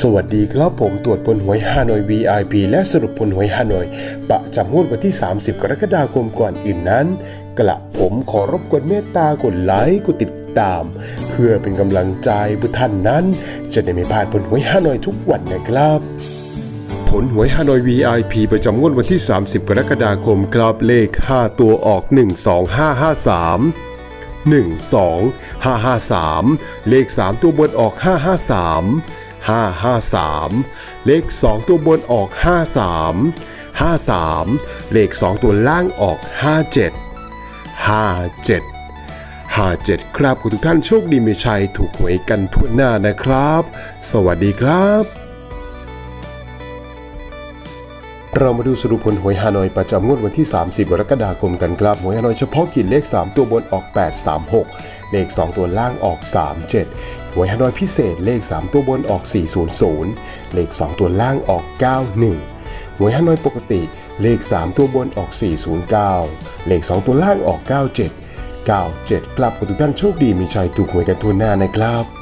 สวัสดีครับผมตรวจผลหวยฮานอย VIP และสรุปผลหวยฮานอย ประจำงวดวันที่ 30 กรกฎาคมก่อนอื่นนั้น กระผมขอรบกวนเมตตากดไลค์กดติดตาม เพื่อเป็นกำลังใจผู้ท่านนั้น จะได้ไม่พลาดผลหวยฮานอยทุกวันนะครับผลหวยฮานอย VIP ประจำงวดวันที่ 30 กรกฎาคมครับเลข 5 ตัวออก 12553 1 2 5 5 3 เลข 3 ตัวบนออก 553 5 5 3 เลข 2 ตัวบนออก 53 53 เลข 2 ตัวล่างออก 57 57 57 ครับขอทุกท่านโชคดีมีชัยถูกหวยกันทั่วหน้านะครับ สวัสดีครับ เรามาดูสรุปผลหวยฮานอยประจำงวดวันที่ 30 กรกฎาคมกันครับหวยฮานอยเฉพาะกิจเลข 3 ตัวบนออก 836 เลข 2 ตัวล่างออก 37 หวยฮานอยพิเศษเลข 3 ตัวบนออก 400 เลข 2 ตัวล่างออก 91 หวยฮานอยปกติเลข 3 ตัวบนออก 409 เลข 2 ตัวล่างออก 97 97กลับขอทุกท่านโชคดีมีชัยถูกหวยกันทั่วหน้านะครับ